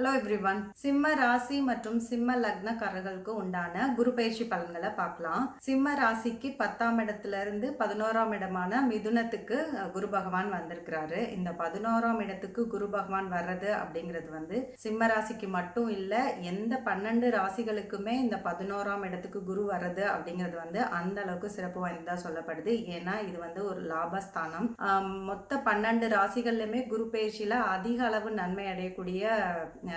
Hello every one சிம்ம ராசி மற்றும் சிம்ம லக்னக்காரர்களுக்கு உண்டான குரு பயிற்சி பலன்களை பார்க்கலாம். சிம்ம ராசிக்கு பத்தாம் இடத்துல இருந்து பதினோராம் இடமான மிதுனத்துக்கு குரு பகவான் வந்திருக்கிறாரு. இந்த பதினோராம் இடத்துக்கு குரு பகவான் வர்றது அப்படிங்கிறது வந்து சிம்ம ராசிக்கு மட்டும் இல்லை எந்த பன்னெண்டு ராசிகளுக்குமே இந்த பதினோராம் இடத்துக்கு குரு வர்றது அப்படிங்கிறது வந்து அந்த அளவுக்கு சிறப்பு வாய்ந்ததா சொல்லப்படுது. ஏன்னா இது வந்து ஒரு லாபஸ்தானம். மொத்த பன்னெண்டு ராசிகள்லையுமே குரு பயிற்சியில அதிக அளவு நன்மை அடையக்கூடிய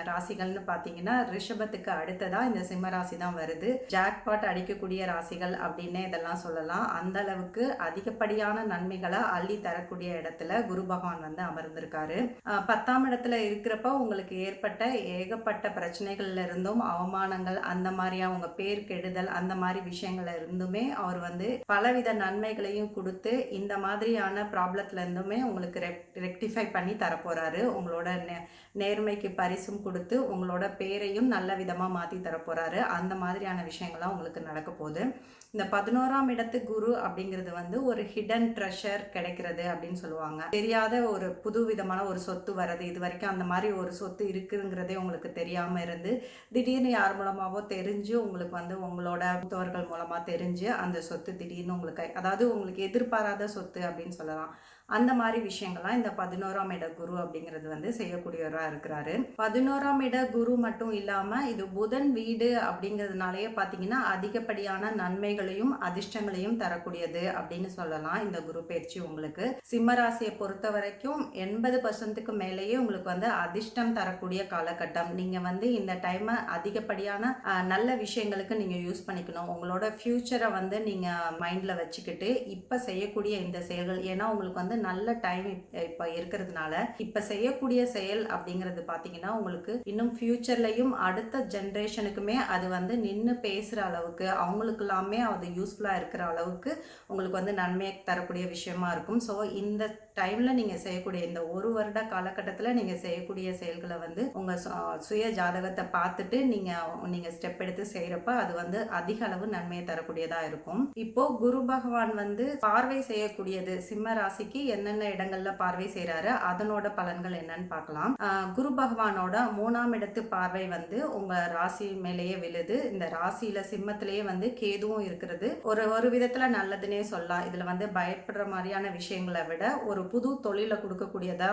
ராசிகள்னு பார்த்தீங்கன்னா ரிஷபத்துக்கு அடுத்ததாக இந்த சிம்ம ராசி தான் வருது. ஜாக்பாட் அடிக்கக்கூடிய ராசிகள் அப்படின்னே இதெல்லாம் சொல்லலாம். அந்த அளவுக்கு அதிகப்படியான நன்மைகளை அள்ளி தரக்கூடிய இடத்துல குரு பகவான் வந்து அமர்ந்திருக்காரு. பத்தாம் இடத்துல இருக்கிறப்ப உங்களுக்கு ஏற்பட்ட ஏகப்பட்ட பிரச்சனைகள்ல இருந்தும் அவமானங்கள் அந்த மாதிரியா உங்க பேர் கெடுதல் அந்த மாதிரி விஷயங்கள்ல இருந்துமே அவர் வந்து பலவித நன்மைகளையும் கொடுத்து இந்த மாதிரியான ப்ராப்ளத்துல இருந்துமே உங்களுக்கு ரெக்டிஃபை பண்ணி தரப்போறாரு. உங்களோட நே- நேர்மைக்கு பரிசும் கொடுத்து உங்களோட பேரையும் நல்ல விதமாக மாற்றி தரப்போகிறாரு அந்த மாதிரியான விஷயங்கள்லாம் உங்களுக்கு நடக்க போகுது. இந்த பதினோராம் இடத்து குரு அப்படிங்கிறது வந்து ஒரு ஹிடன் ட்ரெஷர் கிடைக்கிறது அப்படின்னு சொல்லுவாங்க. தெரியாத ஒரு புது விதமான ஒரு சொத்து வர்றது இது வரைக்கும் அந்த மாதிரி ஒரு சொத்து இருக்குங்கிறதே உங்களுக்கு தெரியாம இருந்து திடீர்னு யார் மூலமாவோ தெரிஞ்சு உங்களுக்கு வந்து உங்களோட மூத்தவர்கள் மூலமா தெரிஞ்சு அந்த சொத்து திடீர்னு உங்களுக்கு அதாவது உங்களுக்கு எதிர்பாராத சொத்து அப்படின்னு சொல்லலாம். அந்த மாதிரி விஷயங்கள்லாம் இந்த பதினோராம் இட குரு அப்படிங்கிறது வந்து செய்யக்கூடியவராக இருக்கிறாரு. பதினோராம் இட குரு மட்டும் இல்லாம இது புதன் வீடு அப்படிங்கிறதுனாலயே பார்த்தீங்கன்னா அதிகப்படியான நன்மைகள் நன்மைகளையும் அதிர்ஷ்டங்களையும் தரக்கூடியது அப்படின்னு சொல்லலாம் இந்த குரு பயிற்சி உங்களுக்கு. சிம்ம ராசியை பொறுத்த வரைக்கும் எண்பது பர்சன்ட்டுக்கு மேலேயே உங்களுக்கு வந்து அதிர்ஷ்டம் தரக்கூடிய காலகட்டம். நீங்க வந்து இந்த டைமை அதிகப்படியான நல்ல விஷயங்களுக்கு நீங்க யூஸ் பண்ணிக்கணும். உங்களோட ஃபியூச்சரை வந்து நீங்க மைண்ட்ல வச்சுக்கிட்டு இப்ப செய்யக்கூடிய இந்த செயல்கள் ஏன்னா உங்களுக்கு வந்து நல்ல டைம் இப்ப இருக்கிறதுனால இப்ப செய்யக்கூடிய செயல் அப்படிங்கிறது பாத்தீங்கன்னா உங்களுக்கு இன்னும் ஃபியூச்சர்லயும் அடுத்த ஜென்ரேஷனுக்குமே அது வந்து நின்று பேசுற அளவுக்கு அவங்களுக்கு எல்லாமே அது யூஸ்ஃபுல்லாக இருக்கிற அளவுக்கு உங்களுக்கு வந்து நன்மை தரக்கூடிய விஷயமா இருக்கும். ஸோ இந்த டைமில் நீங்கள் செய்யக்கூடிய இந்த ஒரு வருட காலகட்டத்தில் நீங்கள் செய்யக்கூடிய செயல்களை வந்து உங்க சு- சுய ஜாதகத்தை பார்த்துட்டு நீங்க நீங்கள் ஸ்டெப் எடுத்து செய்யறப்ப அது வந்து அதிக அளவு நன்மையை தரக்கூடியதாக இருக்கும். இப்போ குரு பகவான் வந்து பார்வை செய்யக்கூடியது சிம்ம ராசிக்கு என்னென்ன இடங்களில் பார்வை செய்யறாரு அதனோட பலன்கள் என்னன்னு பார்க்கலாம். குரு பகவானோட மூணாம் இடத்து பார்வை வந்து உங்கள் ராசி மேலேயே விழுது. இந்த ராசியில சிம்மத்திலேயே வந்து கேதுவும் இருக்கிறது. ஒரு ஒரு விதத்துல நல்லதுன்னே சொல்லலாம். இதுல வந்து பயப்படுற மாதிரியான விஷயங்களை விட ஒரு புது தொழிலை கொடுக்கக்கூடியதா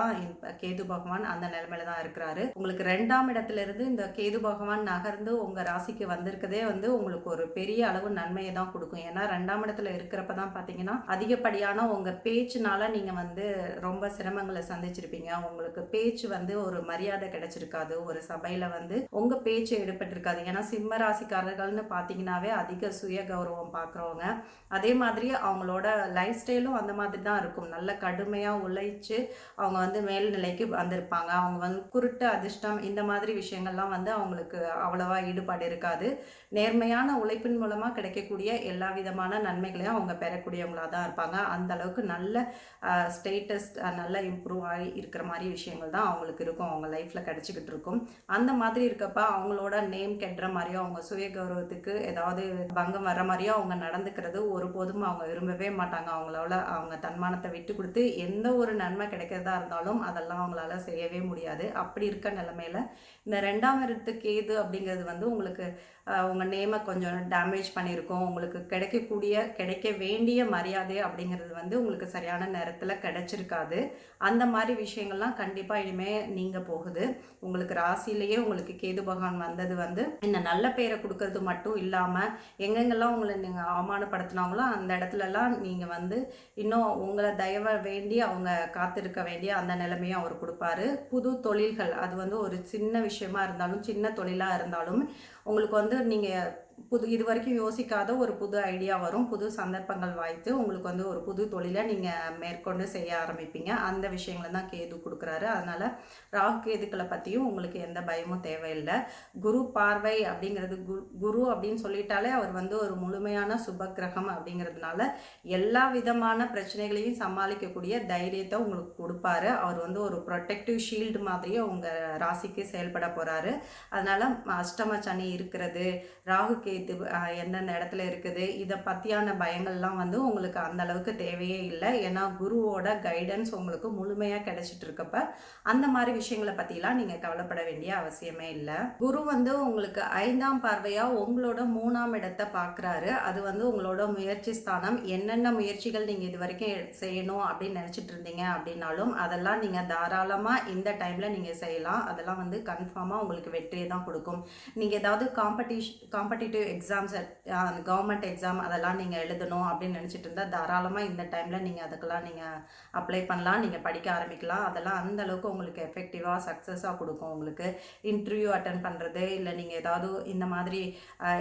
கேது பகவான் அந்த நிலைமையில தான் இருக்கிறாரு. உங்களுக்கு ரெண்டாம் இடத்துல இருந்து இந்த கேது பகவான் நகர்ந்து உங்க ராசிக்கு வந்திருக்கதே வந்து உங்களுக்கு ஒரு பெரிய அளவு நன்மையை தான் கொடுக்கும். ஏன்னா ரெண்டாம் இடத்துல இருக்கிறப்ப தான் பாத்தீங்கன்னா அதிகப்படியான உங்க பேச்சுனால நீங்க வந்து ரொம்ப சிரமங்களை சந்திச்சிருப்பீங்க. உங்களுக்கு பேச்சு வந்து ஒரு மரியாதை கிடைச்சிருக்காது. ஒரு சபையில வந்து உங்க பேச்சு எடுபட்டிருக்காது. ஏன்னா சிம்ம ராசிக்காரர்கள்னு பாத்தீங்கன்னாவே அதிக சுய கௌரவம் பார்க்குறவங்க அதே மாதிரி அவங்களோட லைஃப் ஸ்டைலும் அந்த மாதிரி தான் இருக்கும். நல்ல கடுமையாக உழைச்சி அவங்க வந்து மேல்நிலைக்கு வந்திருப்பாங்க. அவங்க வந்து குருட்டு அதிர்ஷ்டம் இந்த மாதிரி விஷயங்கள்லாம் வந்து அவங்களுக்கு அவ்வளோவா ஈடுபாடு இருக்காது. நேர்மையான உழைப்பின் மூலமாக கிடைக்கக்கூடிய எல்லா விதமான நன்மைகளையும் அவங்க பெறக்கூடியவங்களாக தான் இருப்பாங்க. அந்த அளவுக்கு நல்ல ஸ்டேட்டஸ் நல்ல இம்ப்ரூவ் ஆகி இருக்கிற மாதிரி விஷயங்கள் தான் அவங்களுக்கு இருக்கும். அவங்க லைஃப்பில் கிடைச்சிக்கிட்டு இருக்கும். அந்த மாதிரி இருக்கப்ப அவங்களோட நேம் கெட்டுற மாதிரியோ அவங்க சுய கௌரவத்துக்கு ஏதாவது பங்கம் வர்ற மாதிரியும் அவங்க நடந்துக்கிறது ஒருபோதும் அவங்க விரும்பவே மாட்டாங்க. அவங்களால அவங்க தன்மானத்தை விட்டு கொடுத்து எந்த ஒரு நன்மை கிடைக்கிறதா இருந்தாலும் அதெல்லாம் அவங்களால செய்யவே முடியாது. அப்படி இருக்க நிலைமையில இந்த ரெண்டாம் இடத்து கேது அப்படிங்கிறது வந்து உங்களுக்கு உங்கள் நேமை கொஞ்சம் டேமேஜ் பண்ணியிருக்கோம். உங்களுக்கு கிடைக்கக்கூடிய கிடைக்க வேண்டிய மரியாதை அப்படிங்கிறது வந்து உங்களுக்கு சரியான நேரத்தில் கிடைச்சிருக்காது. அந்த மாதிரி விஷயங்கள்லாம் கண்டிப்பாக இனிமேல் நீங்கள் போகுது. உங்களுக்கு ராசியிலேயே உங்களுக்கு கேது பகவான் வந்தது வந்து இந்த நல்ல பேரை கொடுக்கறது மட்டும் இல்லாமல் எங்கெங்கெல்லாம் உங்களை நீங்கள் அவமானப்படுத்தினாங்களோ அந்த இடத்துலலாம் நீங்கள் வந்து இன்னும் உங்களை தயவ வேண்டி அவங்க காத்திருக்க வேண்டிய அந்த நிலைமையும் அவர் கொடுப்பாரு. புது தொழில்கள் அது வந்து ஒரு சின்ன விஷயமா இருந்தாலும் சின்ன தொழிலாக இருந்தாலும் உங்களுக்கு வந்து நீங்கள் புது இது வரைக்கும் யோசிக்காத ஒரு புது ஐடியா வரும். புது சந்தர்ப்பங்கள் வாய்த்து உங்களுக்கு வந்து ஒரு புது தொழிலை நீங்கள் மேற்கொண்டு செய்ய ஆரம்பிப்பீங்க. அந்த விஷயங்களை தான் கேது கொடுக்குறாரு. அதனால் ராகு கேதுக்களை பற்றியும் உங்களுக்கு எந்த பயமும் தேவையில்லை. குரு பார்வை அப்படிங்கிறது குரு குரு அப்படின்னு சொல்லிட்டாலே அவர் வந்து ஒரு முழுமையான சுப கிரகம் அப்படிங்கிறதுனால எல்லா விதமான பிரச்சனைகளையும் சமாளிக்கக்கூடிய தைரியத்தை உங்களுக்கு கொடுப்பாரு. அவர் வந்து ஒரு ப்ரொடெக்டிவ் ஷீல்டு மாதிரியே உங்கள் ராசிக்கு செயல்பட போகிறாரு அதனால் அஷ்டம சனி இருக்கிறது ராகு கே இது எந்தெந்த இடத்துல இருக்குது இதை பற்றியான பயங்கள்லாம் வந்து உங்களுக்கு அந்த அளவுக்கு தேவையே இல்லை. ஏன்னா குருவோட கைடன்ஸ் உங்களுக்கு முழுமையாக கிடைச்சிட்டு இருக்கப்ப அந்த மாதிரி விஷயங்களை பற்றிலாம் நீங்கள் கவலைப்பட வேண்டிய அவசியமே இல்லை. குரு வந்து உங்களுக்கு ஐந்தாம் பார்வையாக உங்களோட மூணாம் இடத்தை பார்க்குறாரு அது வந்து உங்களோட முயற்சி ஸ்தானம். என்னென்ன முயற்சிகள் நீங்கள் இது வரைக்கும் செய்யணும் அப்படின்னு நினச்சிட்டு இருந்தீங்க அப்படின்னாலும் அதெல்லாம் நீங்கள் தாராளமாக இந்த டைமில் நீங்கள் செய்யலாம். அதெல்லாம் வந்து கன்ஃபார்மாக உங்களுக்கு வெற்றியை தான் கொடுக்கும். நீங்கள் ஏதாவது காம்படிஷ் காம்படிட்டிவ் எக்ஸாம்ஸ் அந்த கவர்மெண்ட் எக்ஸாம் அதெல்லாம் நீங்கள் எழுதணும் அப்படின்னு நினச்சிட்டு இருந்தால் தாராளமாக இந்த டைமில் நீங்கள் அதுக்கெல்லாம் நீங்கள் அப்ளை பண்ணலாம் நீங்கள் படிக்க ஆரம்பிக்கலாம். அதெல்லாம் அந்த அளவுக்கு உங்களுக்கு எஃபெக்டிவாக சக்ஸஸாக கொடுக்கும் உங்களுக்கு. இன்டர்வியூ அட்டன் பண்ணுறது இல்லை நீங்கள் ஏதாவது இந்த மாதிரி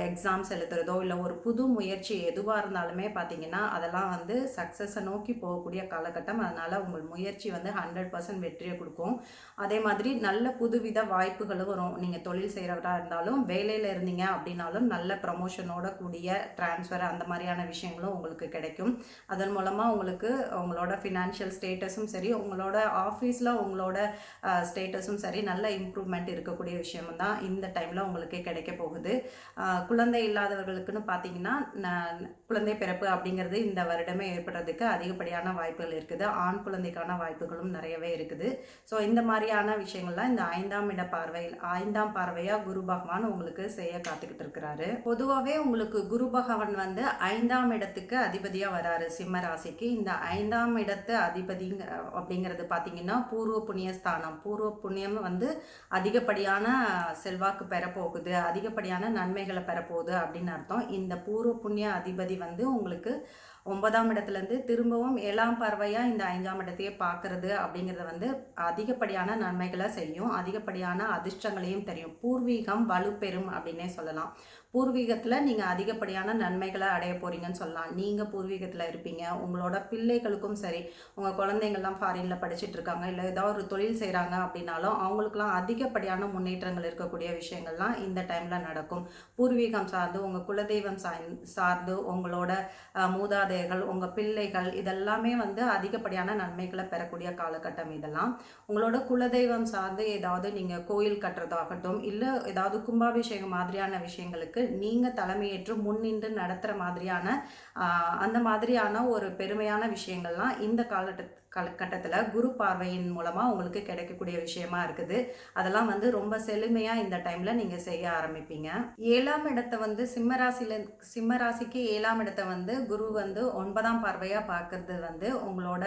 எக்ஸாம்ஸ் எழுதுறதோ இல்லை ஒரு புது முயற்சி எதுவாக இருந்தாலுமே பார்த்தீங்கன்னா அதெல்லாம் வந்து சக்ஸஸை நோக்கி போகக்கூடிய காலகட்டம். அதனால் உங்கள் முயற்சி வந்து ஹண்ட்ரட் பர்சன்ட் வெற்றியை கொடுக்கும். அதே மாதிரி நல்ல புதுவித வாய்ப்புகளும் வரும். நீங்கள் தொழில் செய்கிறவராக இருந்தாலும் வேலையில் இருந்தீங்க அப்படின்னாலும் நல்ல நல்ல ப்ரமோஷனோட கூடிய ட்ரான்ஸ்ஃபர் அந்த மாதிரியான விஷயங்களும் உங்களுக்கு கிடைக்கும். அதன் மூலமாக உங்களுக்கு உங்களோட ஃபினான்ஷியல் ஸ்டேட்டஸும் சரி உங்களோட ஆஃபீஸில் உங்களோட ஸ்டேட்டஸும் சரி நல்ல இம்ப்ரூவ்மெண்ட் இருக்கக்கூடிய விஷயம் தான் இந்த டைமில் உங்களுக்கு கிடைக்க போகுது. குழந்தை இல்லாதவர்களுக்குன்னு பார்த்தீங்கன்னா குழந்தை பிறப்பு அப்படிங்கிறது இந்த வருடமே ஏற்படுறதுக்கு அதிகப்படியான வாய்ப்புகள் இருக்குது. ஆண் குழந்தைக்கான வாய்ப்புகளும் நிறையவே இருக்குது. ஸோ இந்த மாதிரியான விஷயங்கள்லாம் இந்த ஐந்தாம் இட பார்வையில் ஐந்தாம் பார்வையாக குரு பகவான் உங்களுக்கு செய்ய காத்துக்கிட்டு இருக்கிறாரு. பொதுவாகவே உங்களுக்கு குரு பகவான் வந்து ஐந்தாம் இடத்துக்கு அதிபதியாக வராரு சிம்ம ராசிக்கு. இந்த ஐந்தாம் இடத்து அதிபதிங்க அப்படிங்கிறது பார்த்தீங்கன்னா பூர்வ புண்ணிய ஸ்தானம். பூர்வ புண்ணியம் வந்து அதிகப்படியான செல்வாக்கு பெறப்போகுது அதிகப்படியான நன்மைகளை பெறப்போகுது அப்படின்னு அர்த்தம். இந்த பூர்வ புண்ணிய அதிபதி வந்து உங்களுக்கு ஒன்பதாம் இடத்துலேருந்து திரும்பவும் ஏழாம் பார்வையாக இந்த ஐந்தாம் இடத்தையே பார்க்கறது அப்படிங்கிறத வந்து அதிகப்படியான நன்மைகளை செய்யும். அதிகப்படியான அதிர்ஷ்டங்களையும் தெரியும். பூர்வீகம் வலுப்பெறும் அப்படின்னே சொல்லலாம். பூர்வீகத்தில் நீங்கள் அதிகப்படியான நன்மைகளை அடைய போகிறீங்கன்னு சொல்லலாம். நீங்கள் பூர்வீகத்தில் இருப்பீங்க. உங்களோட பிள்ளைகளுக்கும் சரி உங்கள் குழந்தைங்கள்லாம் ஃபாரினில் படிச்சுட்டு இருக்காங்க இல்லை ஏதாவது ஒரு தொழில் செய்கிறாங்க அப்படின்னாலும் அவங்களுக்குலாம் அதிகப்படியான முன்னேற்றங்கள் இருக்கக்கூடிய விஷயங்கள்லாம் இந்த டைமில் நடக்கும். பூர்வீகம் சார்ந்து உங்கள் குலதெய்வம் சார்ந்து சார்ந்து உங்களோட மூதாத குழந்தைகள் உங்கள் பிள்ளைகள் இதெல்லாமே வந்து அதிகப்படியான நன்மைகளை பெறக்கூடிய காலகட்டம் இதெல்லாம். உங்களோட குலதெய்வம் சார்ந்து ஏதாவது நீங்கள் கோயில் கட்டுறதாகட்டும் இல்லை ஏதாவது கும்பாபிஷேகம் மாதிரியான விஷயங்களுக்கு நீங்கள் தலைமையேற்று முன்னின்று நடத்துகிற மாதிரியான அந்த மாதிரியான ஒரு பெருமையான விஷயங்கள்லாம் இந்த காலகட்ட காலகட்டத்தில் குரு பார்வையின் மூலமாக உங்களுக்கு கிடைக்கக்கூடிய விஷயமா இருக்குது. அதெல்லாம் வந்து ரொம்ப செழுமையாக இந்த டைமில் நீங்கள் செய்ய ஆரம்பிப்பீங்க. ஏழாம் இடத்தை வந்து சிம்மராசியில் சிம்மராசிக்கு ஏழாம் இடத்தை வந்து குரு வந்து ஒன்பதாம் பார்வையாக பார்க்கறது வந்து உங்களோட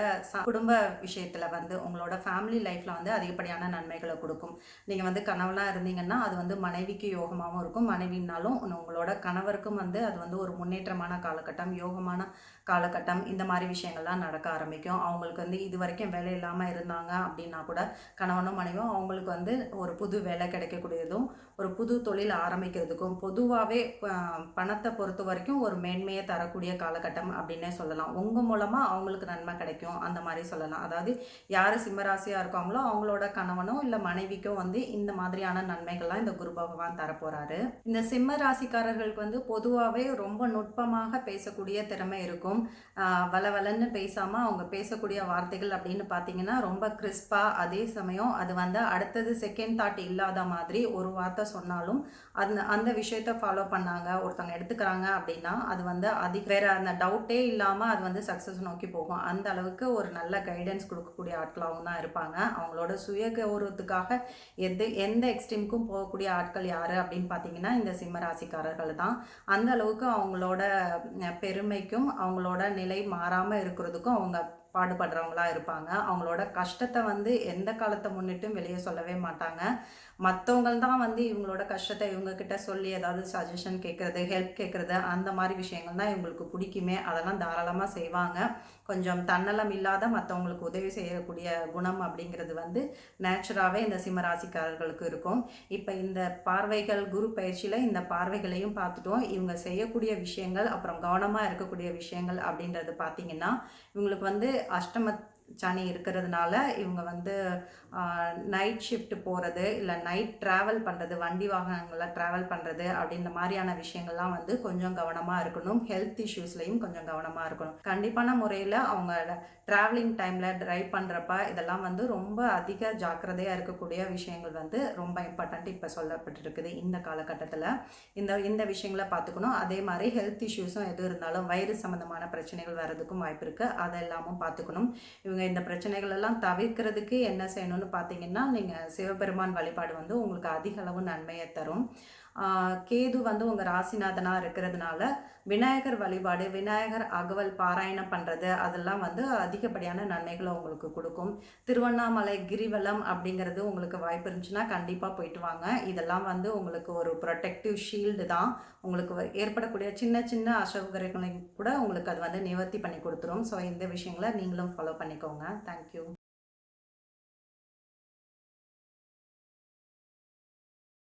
குடும்ப விஷயத்தில் வந்து உங்களோட ஃபேமிலி லைஃப்பில் வந்து அதிகப்படியான நன்மைகளை கொடுக்கும். நீங்கள் வந்து கனவுலாம் இருந்தீங்கன்னா அது வந்து மனைவிக்கு யோகமாகவும் இருக்கும். மனைவினாலும் உங்களோட கணவருக்கும் வந்து அது வந்து ஒரு முன்னேற்றமான காலகட்டம் யோகமான காலகட்டம் இந்த மாதிரி விஷயங்கள்லாம் நடக்க ஆரம்பிக்கும். அவங்களுக்கு வந்து வந்து இது வரைக்கும் வேலை இல்லாமல் இருந்தாங்க அப்படின்னா கூட கணவனும் மனைவியும் அவங்களுக்கு வந்து ஒரு புது வேலை கிடைக்கக்கூடியதும் ஒரு புது தொழில் ஆரம்பிக்கிறதுக்கும் பொதுவாகவே பணத்தை பொறுத்த வரைக்கும் ஒரு மேன்மையை தரக்கூடிய காலகட்டம் அப்படின்னே சொல்லலாம். உங்கள் மூலமாக அவங்களுக்கு நன்மை கிடைக்கும் அந்த மாதிரி சொல்லலாம். அதாவது யார் சிம்மராசியாக இருக்காங்களோ அவங்களோட கணவனோ இல்லை மனைவிக்கோ வந்து இந்த மாதிரியான நன்மைகள்லாம் இந்த குரு பகவான் தரப்போறாரு. இந்த சிம்ம ராசிக்காரர்களுக்கு வந்து பொதுவாகவே ரொம்ப நுட்பமாக பேசக்கூடிய திறமை இருக்கும். வளவலன்னு பேசாமல் அவங்க பேசக்கூடிய வார்த்தைகள் அப்படின்னு பார்த்தீங்கன்னா ரொம்ப கிறிஸ்பாக அதே சமயம் அது வந்து அடுத்தது செகண்ட் தாட் இல்லாத மாதிரி ஒரு வார்த்தை சொன்னாலும் அந்த அந்த விஷயத்த ஃபாலோ பண்ணாங்க ஒருத்தவங்க எடுத்துக்கிறாங்க அப்படின்னா அது வந்து அதிக வேற அந்த டவுட்டே இல்லாமல் அது வந்து சக்ஸஸ் நோக்கி போகும். அந்த அளவுக்கு ஒரு நல்ல கைடன்ஸ் கொடுக்கக்கூடிய ஆட்களாகவும் தான் இருப்பாங்க. அவங்களோட சுய கௌரவத்துக்காக எது எந்த எக்ஸ்ட்ரீமுக்கும் போகக்கூடிய ஆட்கள் யார் அப்படின்னு பார்த்தீங்கன்னா இந்த சிம்ம ராசிக்காரர்கள் தான். அந்த அளவுக்கு அவங்களோட பெருமைக்கும் அவங்களோட நிலை மாறாமல் இருக்கிறதுக்கும் அவங்க பாடுபடுறவங்களா இருப்பாங்க. அவங்களோட கஷ்டத்தை வந்து எந்த காலத்தை முன்னிட்டும் வெளியே சொல்லவே மாட்டாங்க. மற்றவங்க தான் வந்து இவங்களோட கஷ்டத்தை இவங்கக்கிட்ட சொல்லி ஏதாவது சஜஷன் கேட்குறது ஹெல்ப் கேட்குறது அந்த மாதிரி விஷயங்கள் தான் இவங்களுக்கு பிடிக்குமே. அதெல்லாம் தாராளமாக செய்வாங்க. கொஞ்சம் தன்னலம் இல்லாத மற்றவங்களுக்கு உதவி செய்யக்கூடிய குணம் அப்படிங்கிறது வந்து நேச்சுராகவே இந்த சிம்மராசிக்காரர்களுக்கு இருக்கும். இப்போ இந்த பார்வைகள் குரு பயிற்சியில் இந்த பார்வைகளையும் பார்த்துட்டோம். இவங்க செய்யக்கூடிய விஷயங்கள் அப்புறம் கவனமாக இருக்கக்கூடிய விஷயங்கள் அப்படின்றது பார்த்திங்கன்னா இவங்களுக்கு வந்து அஷ்டமத் சனி இருக்கிறதுனால இவங்க வந்து நைட் ஷிஃப்ட் போகிறது இல்லை நைட் ட்ராவல் பண்ணுறது வண்டி வாகனங்களில் ட்ராவல் பண்ணுறது அப்படின்ற மாதிரியான விஷயங்கள்லாம் வந்து கொஞ்சம் கவனமாக இருக்கணும். ஹெல்த் இஷ்யூஸ்லையும் கொஞ்சம் கவனமாக இருக்கணும். கண்டிப்பான முறையில் அவங்க ட்ராவலிங் டைமில் ட்ரைவ் பண்ணுறப்ப இதெல்லாம் வந்து ரொம்ப அதிக ஜாக்கிரதையாக இருக்கக்கூடிய விஷயங்கள் வந்து ரொம்ப இம்பார்ட்டண்ட் இப்போ சொல்லப்பட்டிருக்குது இந்த காலகட்டத்தில். இந்த இந்த விஷயங்களை பார்த்துக்கணும். அதே மாதிரி ஹெல்த் இஷ்யூஸும் எது இருந்தாலும் வயிறு சம்மந்தமான பிரச்சனைகள் வர்றதுக்கும் வாய்ப்பு இருக்குது அதெல்லாமும் பார்த்துக்கணும். இவங்க இந்த பிரச்சனைகள் எல்லாம் தவிர்க்கிறதுக்கு என்ன செய்யணும்னு பார்த்தீங்கன்னா நீங்கள் சிவபெருமான் வழிபாடு வந்து உங்களுக்கு அதிக அளவு நன்மையை தரும். கேது வந்து உங்கள் ராசிநாதனாக இருக்கிறதுனால விநாயகர் வழிபாடு விநாயகர் அகவல் பாராயணம் பண்ணுறது அதெல்லாம் வந்து அதிகப்படியான நன்மைகளை உங்களுக்கு கொடுக்கும். திருவண்ணாமலை கிரிவலம் அப்படிங்கிறது உங்களுக்கு வாய்ப்பு இருந்துச்சுன்னா கண்டிப்பாக போயிட்டு வாங்க. இதெல்லாம் வந்து உங்களுக்கு ஒரு ப்ரொடெக்டிவ் ஷீல்டு தான். உங்களுக்கு ஏற்படக்கூடிய சின்ன சின்ன அசௌகரியங்களையும் கூட உங்களுக்கு அது வந்து நிவர்த்தி பண்ணி கொடுத்துரும். ஸோ இந்த விஷயங்களை நீங்களும் ஃபாலோ பண்ணிக்கோங்க. தேங்க்யூ